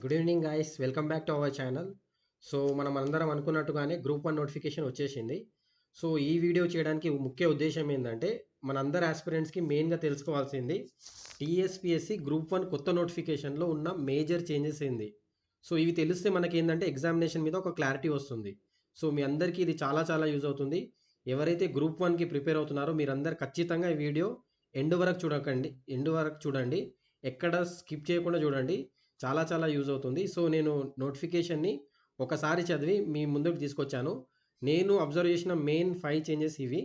Good evening guys welcome back to our channel so మనం అందరం అనుకున్నట్టుగానే గ్రూప్ వన్ నోటిఫికేషన్ వచ్చేసింది. సో ఈ వీడియో చేయడానికి ముఖ్య ఉద్దేశం ఏంటంటే మనందరి ఆస్పిరెంట్స్కి మెయిన్గా తెలుసుకోవాల్సింది టీఎస్పిఎస్సి గ్రూప్ వన్ కొత్త నోటిఫికేషన్లో ఉన్న మేజర్ చేంజెస్ ఏంది? సో ఇవి తెలిస్తే మనకి ఏంటంటే ఎగ్జామినేషన్ మీద ఒక క్లారిటీ వస్తుంది. సో మీ అందరికీ ఇది చాలా చాలా యూజ్ అవుతుంది. ఎవరైతే గ్రూప్ వన్కి ప్రిపేర్ అవుతున్నారో మీరందరు ఖచ్చితంగా ఈ వీడియో ఎండ్ వరకు చూడకండి. ఎండ్ వరకు చూడండి. ఎక్కడ స్కిప్ చేయకుండా చూడండి. చాలా చాలా యూజ్ అవుతుంది. సో నేను నోటిఫికేషన్ని ఒకసారి చదివి మీ ముందుకు తీసుకొచ్చాను. నేను అబ్జర్వ్ చేసిన మెయిన్ ఫైవ్ చేంజెస్ ఇవి.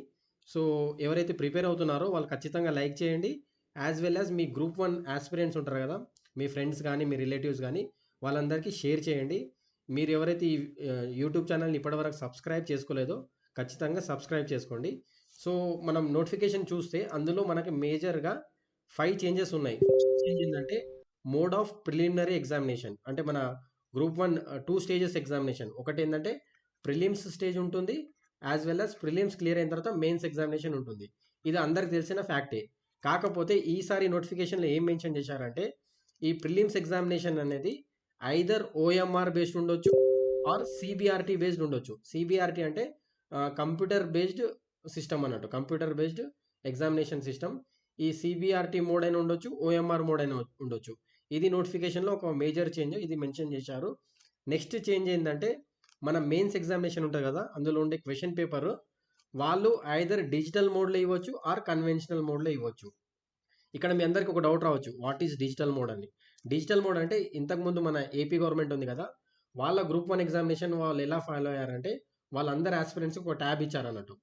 సో ఎవరైతే ప్రిపేర్ అవుతున్నారో వాళ్ళు ఖచ్చితంగా లైక్ చేయండి. యాజ్ వెల్ యాజ్ మీ గ్రూప్ వన్ ఆస్పిరెంట్స్ ఉంటారు కదా మీ ఫ్రెండ్స్ కానీ మీ రిలేటివ్స్ కానీ వాళ్ళందరికీ షేర్ చేయండి. మీరు ఎవరైతే ఈ యూట్యూబ్ ఛానల్ని ఇప్పటివరకు సబ్స్క్రైబ్ చేసుకోలేదో ఖచ్చితంగా సబ్స్క్రైబ్ చేసుకోండి. సో మనం నోటిఫికేషన్ చూస్తే అందులో మనకి మేజర్గా ఫైవ్ చేంజెస్ ఉన్నాయి. చేంజ్ ఏంటంటే మోడ్ ఆఫ్ ప్రిలిమినరీ ఎగ్జామినేషన్. అంటే మన group one two stages examination. ఒకటి ఏంటంటే ప్రిలిమ్స్ స్టేజ్ ఉంటుంది as well as prelims clear అయిన తర్వాత మెయిన్స్ ఎగ్జామినేషన్ ఉంటుంది. ఇది అందరికి తెలిసిన ఫ్యాక్టే. కాకపోతే ఈసారి నోటిఫికేషన్లో ఏం మెన్షన్ చేశారంటే ఈ ప్రిలిమ్స్ ఎగ్జామినేషన్ అనేది ఐదర్ ఓఎంఆర్ బేస్డ్ ఉండొచ్చు ఆర్ సిబిఆర్టీ బేస్డ్ ఉండొచ్చు. సిబిఆర్టీ అంటే కంప్యూటర్ బేస్డ్ సిస్టమ్ అన్నట్టు కంప్యూటర్ బేస్డ్ ఎగ్జామినేషన్ సిస్టమ్. ఈ సిబిఆర్టీ మోడ్ అయినా ఉండొచ్చు ఓఎంఆర్ మోడ్ అయినా ఉండొచ్చు. ఇది నోటిఫికేషన్లో ఒక మేజర్ చేంజ్ ఇది మెన్షన్ చేశారు. నెక్స్ట్ చేంజ్ ఏంటంటే మన మెయిన్స్ ఎగ్జామినేషన్ ఉంటుంది కదా అందులో ఉండే క్వశ్చన్ పేపర్ వాళ్ళు ఐదర్ డిజిటల్ మోడ్లో ఇవ్వచ్చు ఆర్ కన్వెన్షనల్ మోడ్లో ఇవ్వచ్చు. ఇక్కడ మీ అందరికి ఒక డౌట్ రావచ్చు వాట్ ఈస్ డిజిటల్ మోడ్ అని. డిజిటల్ మోడ్ అంటే ఇంతకుముందు మన ఏపీ గవర్నమెంట్ ఉంది కదా వాళ్ళ గ్రూప్ వన్ ఎగ్జామినేషన్ వాళ్ళు ఎలా ఫాలో అయ్యారంటే వాళ్ళందరి ఆస్పిరెంట్స్కి ఒక ట్యాబ్ ఇచ్చారన్నట్టు.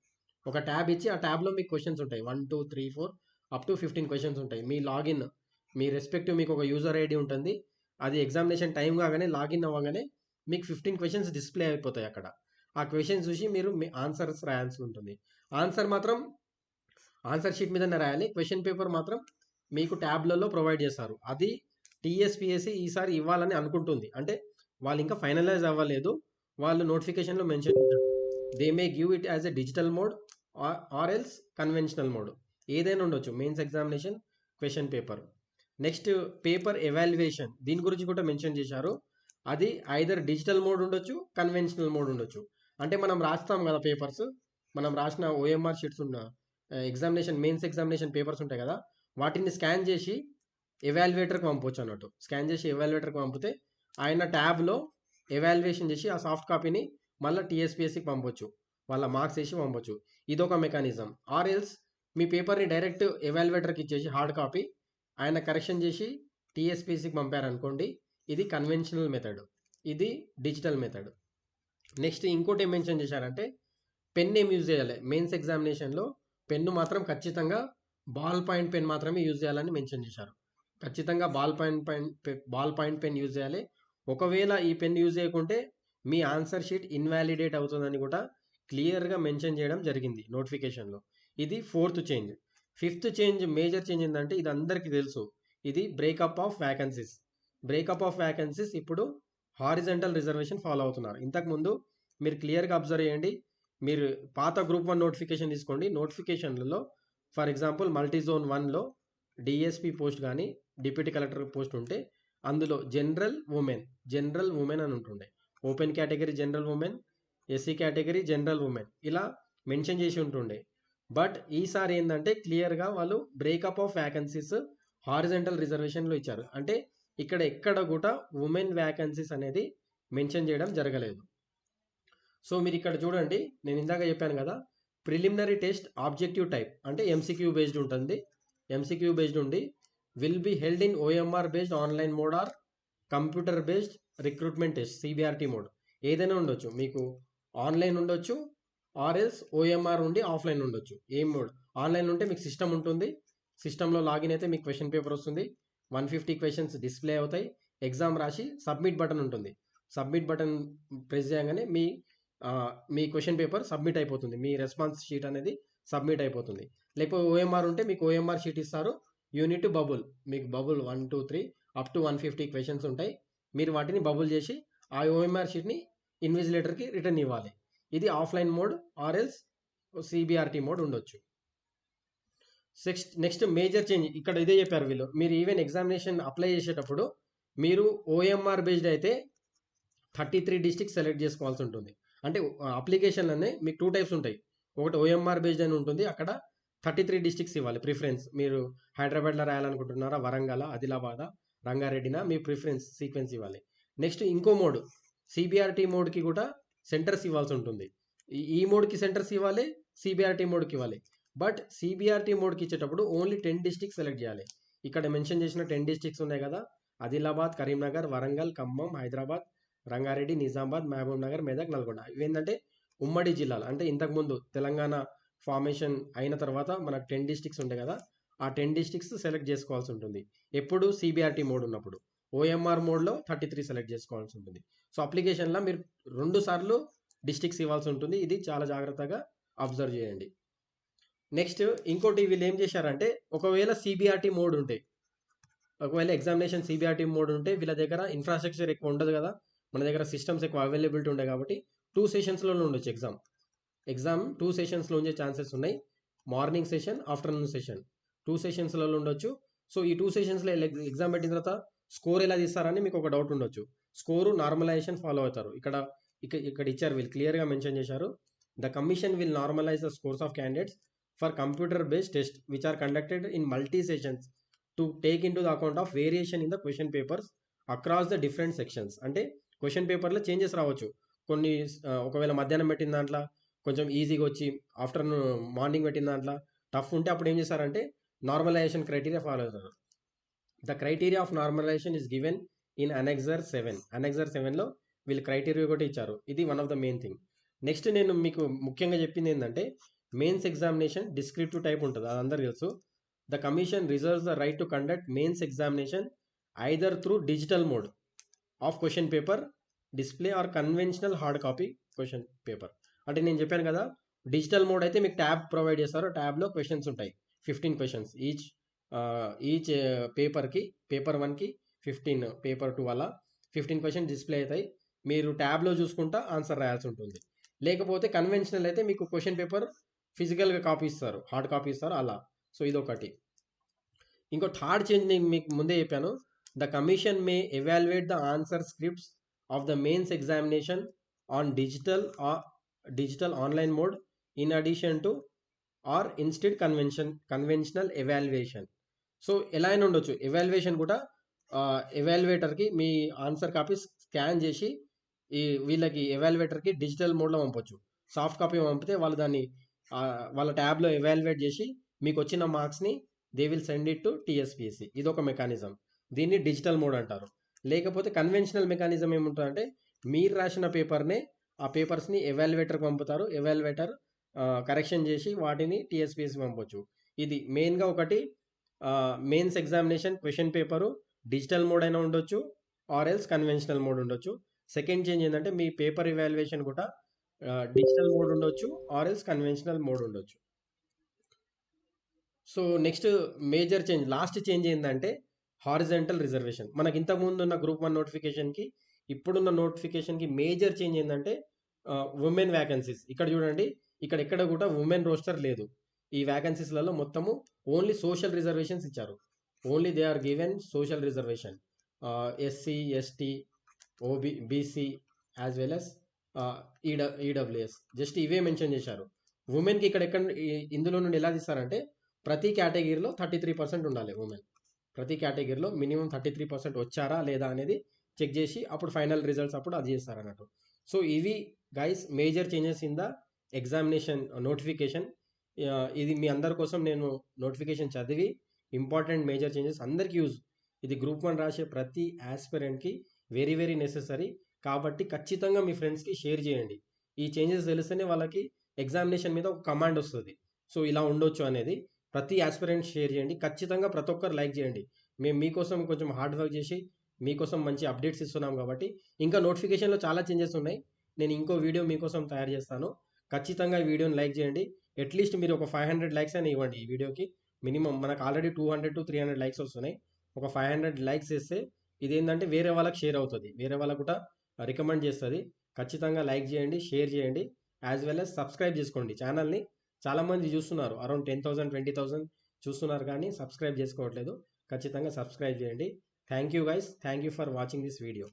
ఒక ట్యాబ్ ఇచ్చి ఆ ట్యాబ్లో మీకు క్వశ్చన్స్ ఉంటాయి. One two three four up to fifteen questions ఉంటాయి. మీ లాగిన్ మీ రెస్పెక్టివ్ మీకు ఒక యూజర్ ఐడి ఉంటుంది. అది ఎగ్జామినేషన్ టైం కాగానే లాగిన్ అవ్వగానే మీకు ఫిఫ్టీన్ క్వశ్చన్స్ డిస్ప్లే అయిపోతాయి అక్కడ. ఆ క్వశ్చన్స్ చూసి మీరు మీ ఆన్సర్స్ రాయాల్సి ఉంటుంది. ఆన్సర్ మాత్రం ఆన్సర్ షీట్ మీదనే రాయాలి. క్వశ్చన్ పేపర్ మాత్రం మీకు ట్యాబ్లలో ప్రొవైడ్ చేస్తారు. అది టీఎస్పిఎస్సి ఈసారి ఇవ్వాలని అనుకుంటుంది. అంటే వాళ్ళు ఇంకా ఫైనలైజ్ అవ్వలేదు. వాళ్ళు నోటిఫికేషన్లో mention they may give it as a digital mode or else conventional mode ఏదైనా ఉండొచ్చు. Mains examination question paper next paper evaluation. దీని గురించి కూడా మెన్షన్ చేశారు. అది ఐదర్ డిజిటల్ మోడ్ ఉండొచ్చు కన్వెన్షనల్ మోడ్ ఉండొచ్చు. అంటే మనం రాస్తాం కదా పేపర్స్. మనం రాసిన ఓఎంఆర్ షీట్స్ ఉన్న ఎగ్జామినేషన్ మెయిన్స్ ఎగ్జామినేషన్ పేపర్స్ ఉంటాయి కదా. వాటిని స్కాన్ చేసి ఎవాల్యుయేటర్కి పంపొచ్చు అన్నట్టు. స్కాన్ చేసి ఎవాల్యుయేటర్కి పంపితే ఆయన ట్యాబ్లో ఎవాల్యుయేషన్ చేసి ఆ సాఫ్ట్ కాపీని మళ్ళీ టీఎస్పిఎస్సికి పంపొచ్చు. వాళ్ళ మార్క్స్ వేసి పంపొచ్చు. ఇదొక మెకానిజం. ఆర్ ఎల్స్ మీ పేపర్ని డైరెక్ట్ ఎవాల్యుయేటర్కి ఇచ్చేసి హార్డ్ కాపీ ఆయన కరెక్షన్ చేసి టీఎస్పీసీకి పంపారనుకోండి ఇది కన్వెన్షనల్ మెథడ్ ఇది డిజిటల్ మెథడ్ నెక్స్ట్ ఇంకోటి ఏం మెన్షన్ చేశారంటే పెన్ ఏం యూజ్ చేయాలి? మెయిన్స్ ఎగ్జామినేషన్లో పెన్ను మాత్రం ఖచ్చితంగా బాల్ పాయింట్ పెన్ మాత్రమే యూజ్ చేయాలని మెన్షన్ చేశారు. ఖచ్చితంగా ball point pen ball point pen use చేయాలి. ఒకవేళ ఈ పెన్ యూజ్ చేయకుంటే మీ ఆన్సర్ షీట్ ఇన్వాలిడేట్ అవుతుందని కూడా క్లియర్గా మెన్షన్ చేయడం జరిగింది నోటిఫికేషన్లో ఇది fourth change fifth change major change ఏంటంటే ఇది అందరికీ తెలుసు. ఇది breakup of vacancies breakup of vacancies ఇప్పుడు హారిజెంటల్ రిజర్వేషన్ ఫాలో అవుతున్నారు. ఇంతకుముందు మీరు క్లియర్గా అబ్జర్వ్ చేయండి. మీరు పాత గ్రూప్ వన్ నోటిఫికేషన్ తీసుకోండి. నోటిఫికేషన్లలో ఫర్ ఎగ్జాంపుల్ మల్టీ జోన్ వన్లో డిఎస్పి పోస్ట్ కానీ డిప్యూటీ కలెక్టర్ పోస్ట్ ఉంటే అందులో జనరల్ ఉమెన్ జనరల్ ఉమెన్ అని ఉంటుండే. Open category general women SC category general women ఇలా మెన్షన్ చేసి ఉంటుండే. బట్ ఈసారి ఏంటంటే క్లియర్గా వాళ్ళు బ్రేకప్ ఆఫ్ వ్యాకెన్సీస్ హారిజెంటల్ రిజర్వేషన్లో ఇచ్చారు. అంటే ఇక్కడ ఎక్కడ కూడా ఉమెన్ వ్యాకెన్సీస్ అనేది మెన్షన్ చేయడం జరగలేదు. సో మీరు ఇక్కడ చూడండి నేను ఇందాక చెప్పాను కదా ప్రిలిమినరీ టెస్ట్ ఆబ్జెక్టివ్ టైప్ అంటే ఎంసీక్యూ బేస్డ్ ఉంటుంది. ఎంసీక్యూ బేస్డ్ ఉండి will be held in OMR based online mode or computer based recruitment test CBRT mode ఏదైనా ఉండొచ్చు. మీకు ఆన్లైన్ ఉండొచ్చు ఆర్ఎల్స్ ఓఎంఆర్ ఉండి ఆఫ్లైన్ ఉండొచ్చు. ఏం మోడ్ ఆన్లైన్ ఉంటే మీకు సిస్టమ్ ఉంటుంది. సిస్టంలో లాగిన్ అయితే మీకు క్వశ్చన్ పేపర్ వస్తుంది. వన్ ఫిఫ్టీ క్వశ్చన్స్ డిస్ప్లే అవుతాయి. ఎగ్జామ్ రాసి సబ్మిట్ బటన్ ఉంటుంది. సబ్మిట్ బటన్ ప్రెస్ చేయగానే మీ మీ క్వశ్చన్ పేపర్ సబ్మిట్ అయిపోతుంది. మీ రెస్పాన్స్ షీట్ అనేది సబ్మిట్ అయిపోతుంది. లేకపోతే ఓఎంఆర్ ఉంటే మీకు ఓఎంఆర్ షీట్ ఇస్తారు. యూనిట్ బబుల్ మీకు bubble one two three up to one fifty questions ఉంటాయి. మీరు వాటిని బబుల్ చేసి ఆ ఓఎంఆర్ షీట్ని ఇన్విజిలేటర్కి రిటర్న్ ఇవ్వాలి. ఇది offline mode or else CBRT mode ఉండొచ్చు. నెక్స్ట్ నెక్స్ట్ మేజర్ చేంజ్ ఇక్కడ ఇదే చెప్పారు వీళ్ళు. మీరు ఈవెన్ ఎగ్జామినేషన్ అప్లై చేసేటప్పుడు మీరు ఓఎంఆర్ బేస్డ్ అయితే థర్టీ త్రీ డిస్టిక్ సెలెక్ట్ చేసుకోవాల్సి ఉంటుంది. అంటే అప్లికేషన్లోనే మీకు టూ టైప్స్ ఉంటాయి. ఒకటి ఓఎంఆర్ బేస్డ్ అని ఉంటుంది. అక్కడ థర్టీ త్రీ డిస్టిక్స్ ఇవ్వాలి. ప్రిఫరెన్స్ మీరు హైదరాబాద్లో రాయాలనుకుంటున్నారా? వరంగల్ ఆదిలాబాద్ రంగారెడ్డినా? మీ ప్రిఫరెన్స్ సీక్వెన్స్ ఇవ్వాలి. నెక్స్ట్ ఇంకో మోడ్. సిబిఆర్టీ మోడ్కి కూడా సెంటర్స్ ఇవ్వాల్సి ఉంటుంది. ఈ మోడ్కి సెంటర్స్ ఇవ్వాలి సిబిఆర్టీ మోడ్కి ఇవ్వాలి. బట్ సిబిఆర్టీ మోడ్కి ఇచ్చేటప్పుడు ఓన్లీ టెన్ డిస్టిక్స్ సెలెక్ట్ చేయాలి. ఇక్కడ మెన్షన్ చేసిన టెన్ డిస్టిక్స్ ఉన్నాయి కదా ఆదిలాబాద్ కరీంనగర్ వరంగల్ ఖమ్మం హైదరాబాద్ రంగారెడ్డి నిజామాబాద్ మహబూబ్ నగర్ మెదక్ నల్గొండ. ఇవేంటంటే ఉమ్మడి జిల్లాలు. అంటే ఇంతకుముందు తెలంగాణ ఫార్మేషన్ అయిన తర్వాత మనకు టెన్ డిస్టిక్స్ ఉంటాయి కదా ఆ టెన్ డిస్టిక్స్ సెలెక్ట్ చేసుకోవాల్సి ఉంటుంది. ఎప్పుడు సిబిఆర్టీ మోడ్ ఉన్నప్పుడు. ఓఎంఆర్ మోడ్లో థర్టీ త్రీ సెలెక్ట్ చేసుకోవాల్సి ఉంటుంది. సో అప్లికేషన్లో మీరు రెండు సార్లు డిస్టిక్స్ ఇవ్వాల్సి ఉంటుంది. ఇది చాలా జాగ్రత్తగా అబ్జర్వ్ చేయండి. నెక్స్ట్ ఇంకోటి వీళ్ళు ఏం చేశారంటే ఒకవేళ సిబిఆర్టీ మోడ్ ఉంటే ఒకవేళ ఎగ్జామినేషన్ సిబిఆర్టీ మోడ్ ఉంటే వీళ్ళ దగ్గర ఇన్ఫ్రాస్ట్రక్చర్ ఎక్కువ ఉండదు కదా. మన దగ్గర సిస్టమ్స్ ఎక్కువ అవైలబిలిటీ ఉండే కాబట్టి టూ సెషన్స్లో ఉండొచ్చు ఎగ్జామ్ ఎగ్జామ్ టూ సెషన్స్లో ఉండే ఛాన్సెస్ ఉన్నాయి. Morning session afternoon session two సెషన్స్లలో ఉండొచ్చు. సో ఈ టూ సెషన్స్లో ఎగ్జామ్ పెట్టిన తర్వాత స్కోర్ ఎలా తీస్తారని మీకు ఒక డౌట్ ఉండొచ్చు. స్కోరు నార్మలైజేషన్ ఫాలో అవుతారు. ఇక్కడ ఇక్కడ ఇక్కడ ఇచ్చారు వీళ్ళు క్లియర్గా మెన్షన్ చేశారు. The commission will normalise the scores of candidates for computer based test which are conducted in multi sessions to take into the account of variation in the question papers across the different sections అంటే question పేపర్లో changes రావచ్చు. కొన్ని ఒకవేళ మధ్యాహ్నం పెట్టిన దాంట్లో కొంచెం ఈజీగా వచ్చి ఆఫ్టర్నూన్ మార్నింగ్ పెట్టిన దాంట్లో టఫ్ ఉంటే అప్పుడు ఏం చేస్తారంటే నార్మలైజేషన్ క్రైటీరియా ఫాలో అవుతారు. The criteria of normalisation is given in annexure seven annexure సెవెన్లో వీళ్ళు క్రైటీరియా కూడా ఇచ్చారు. ఇది one of the main thing next నేను మీకు ముఖ్యంగా చెప్పింది ఏంటంటే మెయిన్స్ ఎగ్జామినేషన్ డిస్క్రిప్టివ్ టైప్ ఉంటుంది. అది అందరు తెలుసు. The commission reserves the right to conduct mains examination either through digital mode of question paper display or conventional hard copy question paper అంటే నేను చెప్పాను కదా డిజిటల్ మోడ్ అయితే మీకు ట్యాబ్ ప్రొవైడ్ చేస్తారు. ట్యాబ్లో క్వశ్చన్స్ ఉంటాయి. ఫిఫ్టీన్ క్వశ్చన్స్ ఈచ్ ఈచ్ పేపర్కి పేపర్ వన్కి ఫిఫ్టీన్ పేపర్ టూ అలా ఫిఫ్టీన్ క్వశ్చన్ డిస్ప్లే అవుతాయి. మీరు ట్యాబ్లో చూసుకుంటా ఆన్సర్ రాయాల్సి ఉంటుంది. లేకపోతే కన్వెన్షనల్ అయితే మీకు క్వశ్చన్ పేపర్ ఫిజికల్గా కాపీ ఇస్తారు. హార్డ్ కాపీ ఇస్తారు అలా. సో ఇదొకటి. ఇంకో థర్డ్ చేంజ్ నేను మీకు ముందే చెప్పాను. The commission may evaluate the answer scripts of the mains examination on digital digital online mode in addition to or instead convention conventional evaluation. So ఎలా అయినా ఉండొచ్చు. ఎవాల్యుయేషన్ కూడా ఎవాల్యుయేటర్కి మీ ఆన్సర్ కాపీ స్కాన్ చేసి ఈ వీళ్ళకి ఎవాల్యుయేటర్కి డిజిటల్ మోడ్లో పంపొచ్చు. సాఫ్ట్ కాపీ పంపితే వాళ్ళు దాన్ని వాళ్ళ ట్యాబ్లో ఎవాల్యుయేట్ చేసి మీకు వచ్చిన మార్క్స్ని they will send it to TSPSC ఇది ఒక మెకానిజం దీన్ని డిజిటల్ మోడ్ అంటారు. లేకపోతే కన్వెన్షనల్ మెకానిజం ఏముంటుందంటే మీరు రాసిన పేపర్నే ఆ పేపర్స్ని ఎవాల్యుయేటర్కి పంపుతారు. ఎవాల్యుయేటర్ కరెక్షన్ చేసి వాటిని టీఎస్పిఎస్సి పంపొచ్చు. ఇది మెయిన్గా ఒకటి mains examination question paper digital mode అయినా ఉండొచ్చు ఆర్ ఎల్స్ కన్వెన్షనల్ మోడ్ ఉండొచ్చు. సెకండ్ చేంజ్ ఏంటంటే మీ పేపర్ ఇవాల్యుయేషన్ కూడా డిజిటల్ మోడ్ ఉండొచ్చు ఆర్ ఎల్స్ కన్వెన్షనల్ మోడ్ ఉండొచ్చు. So next major change last change ఏంటంటే హారిజెంటల్ రిజర్వేషన్ మనకి ఇంతకుముందు ఉన్న గ్రూప్ వన్ నోటిఫికేషన్కి ఇప్పుడున్న నోటిఫికేషన్కి మేజర్ చేంజ్ ఏంటంటే ఉమెన్ వ్యాకెన్సీస్ ఇక్కడ చూడండి ఇక్కడ ఎక్కడ కూడా ఉమెన్ రోస్టర్ లేదు. ఈ వ్యాకెన్సీస్లలో మొత్తము ఓన్లీ సోషల్ రిజర్వేషన్స్ ఇచ్చారు. Only they are given social reservation SC ST OB BC as well S ఈడ ఈడబ్ల్యూఎస్ జస్ట్ ఇవే మెన్షన్ చేశారు. ఉమెన్కి ఇక్కడ ఎక్కడ ఇందులో నుండి ఎలా తీస్తారంటే ప్రతి కేటగిరీలో థర్టీ త్రీ పర్సెంట్ ఉండాలి ఉమెన్ ప్రతి కేటగిరీలో మినిమం థర్టీ త్రీ పర్సెంట్ వచ్చారా లేదా అనేది చెక్ చేసి అప్పుడు ఫైనల్ రిజల్ట్స్ అప్పుడు అది చేస్తారు అన్నట్టు సో ఇవి guys major changes in the examination notification ఇది మీ అందరి కోసం నేను నోటిఫికేషన్ చదివి ఇంపార్టెంట్ మేజర్ చేంజెస్ అందరికీ యూజ్. ఇది గ్రూప్ వన్ రాసే ప్రతి ఆస్పిరెంట్కి వెరీ వెరీ నెససరీ. కాబట్టి ఖచ్చితంగా మీ ఫ్రెండ్స్కి షేర్ చేయండి. ఈ చేంజెస్ తెలిస్తేనే వాళ్ళకి ఎగ్జామినేషన్ మీద ఒక కమాండ్ వస్తుంది. సో ఇలా ఉండొచ్చు అనేది. ప్రతి ఆస్పిరెంట్ షేర్ చేయండి. ఖచ్చితంగా ప్రతి ఒక్కరు లైక్ చేయండి. మేము మీకోసం కొంచెం హార్డ్ వర్క్ చేసి మీకోసం మంచి అప్డేట్స్ ఇస్తున్నాం కాబట్టి. ఇంకా నోటిఫికేషన్లో చాలా చేంజెస్ ఉన్నాయి. నేను ఇంకో వీడియో మీకోసం తయారు చేస్తాను. ఖచ్చితంగా ఈ వీడియోని లైక్ చేయండి. అట్లీస్ట్ మీరు ఒక ఫైవ్ హండ్రెడ్ లైక్స్ అయినా ఇవ్వండి ఈ వీడియోకి. మినిమం మనకు already two hundred to three hundred likes వస్తున్నాయి. ఒక ఫైవ్ హండ్రెడ్ లైక్స్ ఇస్తే ఇది ఏంటంటే వేరే వాళ్ళకి షేర్ అవుతుంది. వేరే వాళ్ళకు కూడా రికమెండ్ చేస్తుంది. ఖచ్చితంగా లైక్ చేయండి షేర్ చేయండి. యాజ్ వెల్ యాజ్ సబ్స్క్రైబ్ చేసుకోండి. ఛానల్ని చాలామంది చూస్తున్నారు. Around ten thousand twenty thousand చూస్తున్నారు కానీ సబ్స్క్రైబ్ చేసుకోవట్లేదు. ఖచ్చితంగా సబ్స్క్రైబ్ చేయండి. Thank you guys. Thank you for watching this video.